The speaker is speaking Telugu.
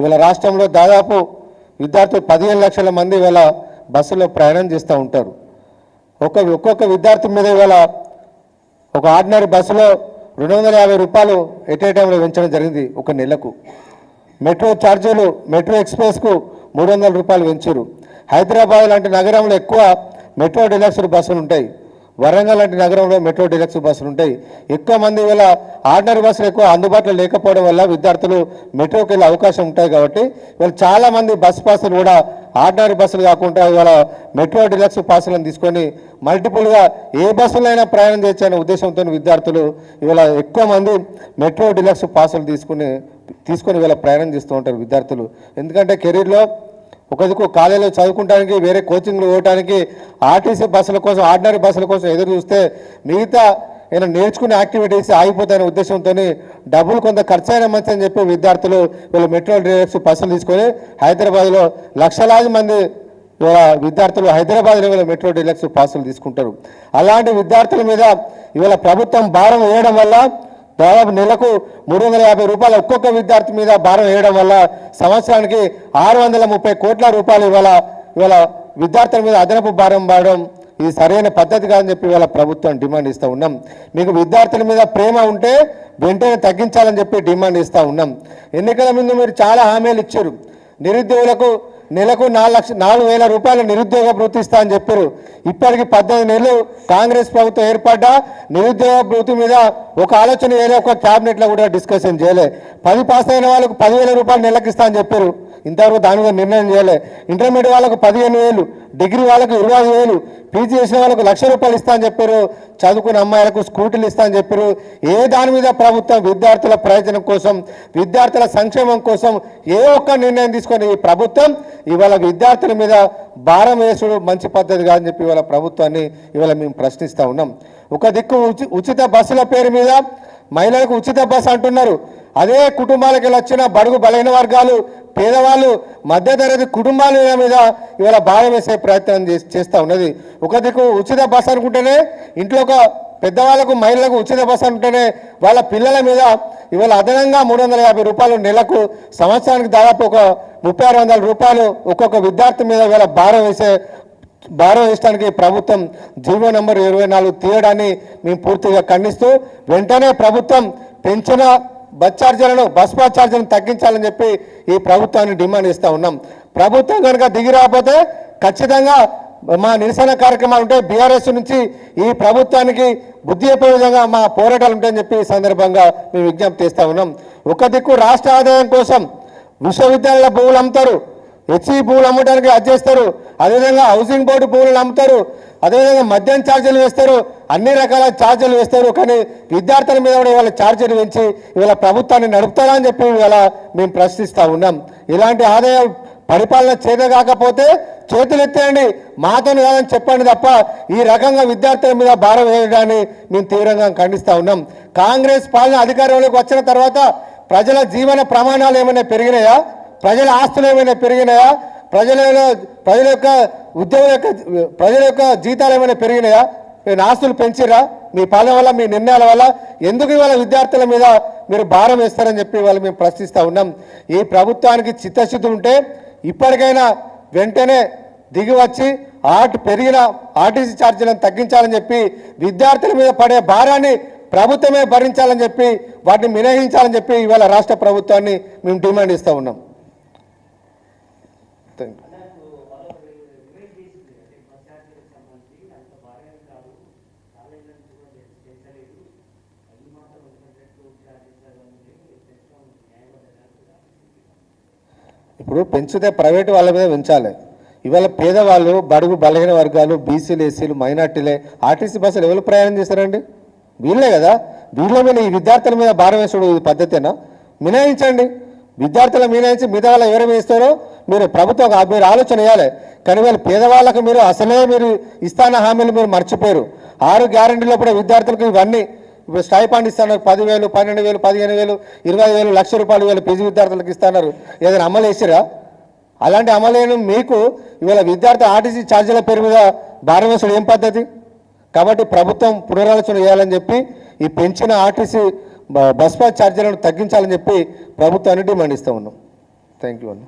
ఇవాళ రాష్ట్రంలో దాదాపు విద్యార్థులు పదిహేను లక్షల మంది ఇవాళ బస్సులో ప్రయాణం చేస్తూ ఉంటారు. ఒక ఒక్కొక్క విద్యార్థి మీద ఇవాళ ఒక ఆర్డినరీ బస్సులో రెండు వందల యాభై రూపాయలు ఎట్ ఏ టైంలో పెంచడం జరిగింది ఒక నెలకు. మెట్రో ఛార్జీలు మెట్రో ఎక్స్ప్రెస్కు మూడు వందల రూపాయలు పెంచారు. హైదరాబాద్ లాంటి నగరంలో ఎక్కువ మెట్రో డిలక్స్ బస్సులు ఉంటాయి. వరంగల్ లాంటి నగరంలో మెట్రో డిలక్స్ బస్సులు ఉంటాయి. ఎక్కువ మంది వేళ ఆర్డినరీ బస్సులు ఎక్కువ అందుబాటులో లేకపోవడం వల్ల విద్యార్థులు మెట్రోకి వెళ్ళే అవకాశం ఉంటాయి కాబట్టి వీళ్ళు చాలా మంది బస్ పాసులు కూడా ఆర్డినరీ బస్సులు కాకుండా ఇవాళ మెట్రో డిలక్స్ పాసులను తీసుకొని మల్టిపుల్గా ఏ బస్సులైనా ప్రయాణం చేయొచ్చు ఉద్దేశంతో విద్యార్థులు ఇవాళ ఎక్కువ మంది మెట్రో డిలక్స్ పాసులు తీసుకుని తీసుకొని వీళ్ళ ప్రయాణం చేస్తూ ఉంటారు విద్యార్థులు. ఎందుకంటే కెరీర్లో ఒక కాలేజీలో చదువుకోవడానికి వేరే కోచింగ్లు పోవడానికి ఆర్టీసీ బస్సుల కోసం ఆర్డినరీ బస్సుల కోసం ఎదురు చూస్తే మిగతా ఈయన నేర్చుకునే యాక్టివిటీస్ ఆగిపోతాయనే ఉద్దేశంతో డబ్బులు కొంత ఖర్చు అయిన మంచి అని చెప్పి విద్యార్థులు వీళ్ళు మెట్రో డ్రైవర్స్ బస్సులు తీసుకొని హైదరాబాద్లో లక్షలాది మంది విద్యార్థులు హైదరాబాద్ లెవెల్ మెట్రో డీలక్స్ పాసులు తీసుకుంటారు. అలాంటి విద్యార్థుల మీద ఇవాళ ప్రభుత్వం భారం వేయడం వల్ల దాదాపు నెలకు మూడు వందల యాభై రూపాయలు ఒక్కొక్క విద్యార్థి మీద భారం వేయడం వల్ల సంవత్సరానికి ఆరు వందల ముప్పై కోట్ల రూపాయలు ఇవాళ ఇవాళ విద్యార్థుల మీద అదనపు భారం పడడం ఇది సరైన పద్ధతి కాదని చెప్పి ఇవాళ ప్రభుత్వం డిమాండ్ ఇస్తూ ఉన్నాం. మీకు విద్యార్థుల మీద ప్రేమ ఉంటే వెంటనే తగ్గించాలని చెప్పి డిమాండ్ ఇస్తూ ఉన్నాం. ఎన్నికల ముందు మీరు చాలా హామీలు ఇచ్చారు. నిరుద్యోగులకు నెలకు నాలుగు లక్ష నాలుగు వేల రూపాయలు నిరుద్యోగ భృతి ఇస్తా అని చెప్పారు. ఇప్పటికి పద్దెనిమిది నెలలు కాంగ్రెస్ ప్రభుత్వం ఏర్పడ్డా నిరుద్యోగ భృతి మీద ఒక ఆలోచన వేరే ఒక క్యాబినెట్లో కూడా డిస్కషన్ చేయలే. పది పాస్ అయిన వాళ్ళకు పదివేల రూపాయలు నెలకు ఇస్తా అని చెప్పారు. ఇంతవరకు దాని మీద నిర్ణయం చేయలే. ఇంటర్మీడియట్ వాళ్ళకు పదిహేను వేలు డిగ్రీ వాళ్ళకు ఇరవై ఐదు వేలు పీజీ చేసిన వాళ్ళకు లక్ష రూపాయలు ఇస్తా అని చెప్పారు. చదువుకున్న అమ్మాయిలకు స్కూటీలు ఇస్తా అని చెప్పారు. ఏ దాని మీద ప్రభుత్వం విద్యార్థుల ప్రయోజనం కోసం విద్యార్థుల సంక్షేమం కోసం ఏ ఒక్క నిర్ణయం తీసుకొని ఈ ప్రభుత్వం ఇవాళ విద్యార్థుల మీద భారం వేసుడు మంచి పద్ధతి కాదని చెప్పి ఇవాళ ప్రభుత్వాన్ని ఇవాళ మేము ప్రశ్నిస్తూ ఉన్నాం. ఒక దిక్కు ఉచి ఉచిత బస్సుల పేరు మీద మహిళలకు ఉచిత బస్ అంటున్నారు. అదే కుటుంబాలకు వచ్చిన బడుగు బలైన వర్గాలు పేదవాళ్ళు మధ్యతరగతి కుటుంబాల మీద ఇవాళ భారం వేసే ప్రయత్నం చేస్తూ ఉన్నది. ఒక దిక్కు ఉచిత బస్సు అనుకుంటేనే ఇంట్లో ఒక పెద్దవాళ్ళకు మహిళలకు ఉచిత బస్సు అంటేనే వాళ్ళ పిల్లల మీద ఇవాళ అదనంగా మూడు వందల యాభై రూపాయలు నెలకు సంవత్సరానికి దాదాపు ఒక ముప్పై ఆరు వందల రూపాయలు ఒక్కొక్క విద్యార్థి మీద ఇవాళ భారం వేసే భారతదేశానికి ప్రభుత్వం జీవో నెంబర్ ఇరవై నాలుగు తీయడాన్ని మేము పూర్తిగా ఖండిస్తూ వెంటనే ప్రభుత్వం పెంచిన బస్ ఛార్జీలను బస్ పాస్ ఛార్జీలను తగ్గించాలని చెప్పి ఈ ప్రభుత్వాన్ని డిమాండ్ ఇస్తూ ఉన్నాం. ప్రభుత్వం కనుక దిగి రాకపోతే ఖచ్చితంగా మా నిరసన కార్యక్రమాలు ఉంటే బీఆర్ఎస్ నుంచి ఈ ప్రభుత్వానికి బుద్ధి చెప్పే విధంగా మా పోరాటాలు ఉంటాయని చెప్పి ఈ సందర్భంగా మేము విజ్ఞప్తి ఇస్తూ ఉన్నాం. ఒక దిక్కు రాష్ట్ర ఆదాయం కోసం విశ్వవిద్యాలయాల భూములు అమ్ముతారు. హెచ్ఈ పువ్వులు అమ్మడానికి అది చేస్తారు. అదేవిధంగా హౌసింగ్ బోర్డు పువ్వులను అమ్ముతారు. అదేవిధంగా మద్యం ఛార్జీలు వేస్తారు. అన్ని రకాల ఛార్జీలు వేస్తారు. కానీ విద్యార్థుల మీద కూడా ఇవాళ ఛార్జీలు పెంచి ఇవాళ ప్రభుత్వాన్ని నడుపుతారా అని చెప్పి ఇవాళ మేము ప్రశ్నిస్తూ ఉన్నాం. ఇలాంటి ఆదాయం పరిపాలన చేత కాకపోతే చేతులు ఎత్తేయండి. మాతో కాదని చెప్పండి తప్ప ఈ రకంగా విద్యార్థుల మీద భారం వేయడాన్ని మేము తీవ్రంగా ఖండిస్తూ ఉన్నాం. కాంగ్రెస్ పాలన అధికారంలోకి వచ్చిన తర్వాత ప్రజల జీవన ప్రమాణాలు ఏమైనా పెరిగినాయా? ప్రజల ఆస్తులు ఏమైనా పెరిగినాయా? ప్రజల ప్రజల యొక్క ఉద్యోగుల యొక్క ప్రజల యొక్క జీతాలు ఏమైనా పెరిగినాయా? మీరు ఆస్తులు పెంచిరా మీ పాలన వల్ల మీ నిర్ణయాల వల్ల ఎందుకు ఇవాళ విద్యార్థుల మీద మీరు భారం వేస్తారని చెప్పి వాళ్ళు మేము ప్రశ్నిస్తూ ఉన్నాం. ఈ ప్రభుత్వానికి చిత్తశుద్ధి ఉంటే ఇప్పటికైనా వెంటనే దిగి వచ్చి ఆర్ట్ పెరిగిన ఆర్టీసీ ఛార్జీలను తగ్గించాలని చెప్పి విద్యార్థుల మీద పడే భారాన్ని ప్రభుత్వమే భరించాలని చెప్పి వాటిని మినహించాలని చెప్పి ఇవాళ రాష్ట్ర ప్రభుత్వాన్ని మేము డిమాండ్ ఇస్తూ ఉన్నాం. థ్యాంక్ యూ ఇప్పుడు పెంచితే ప్రైవేట్ వాళ్ళ మీద పెంచాలి. ఇవాళ పేదవాళ్ళు బడుగు బలహీన వర్గాలు బీసీలు ఎస్సీలు మైనార్టీలే ఆర్టీసీ బస్సులు ఎవరు ప్రయాణం చేశారండి వీళ్ళే కదా. వీళ్ళ మీద ఈ విద్యార్థుల మీద భారం వేసుడు పద్ధతేనా? మినహాయించండి. విద్యార్థుల మినహాయించి మిగతా వాళ్ళు ఎవరు వేస్తారో మీరు ప్రభుత్వం మీరు ఆలోచన చేయాలి. కానీ వీళ్ళు పేదవాళ్ళకు మీరు అసలే మీరు ఇస్తాన హామీలు మీరు మర్చిపోయారు. ఆరు గ్యారంటీలో కూడా విద్యార్థులకు ఇవన్నీ ఇప్పుడు స్టైపాండ్ ఇస్తున్నారు పదివేలు పన్నెండు వేలు పదిహేను వేలు ఇరవై వేలు లక్ష రూపాయలు వేలు పీజీ విద్యార్థులకు ఇస్తున్నారు. ఏదైనా అమలు చేసిరా? అలాంటి అమలు మీకు ఇవాళ విద్యార్థి ఆర్టీసీ ఛార్జీల పేరు మీద భారం ఏం పద్ధతి? కాబట్టి ప్రభుత్వం పునరాలోచన చేయాలని చెప్పి ఈ పెంచిన ఆర్టీసీ బస్ పాస్ ఛార్జీలను తగ్గించాలని చెప్పి ప్రభుత్వాన్ని డిమాండ్ ఇస్తూ ఉన్నాం. థ్యాంక్ యూ అన్న.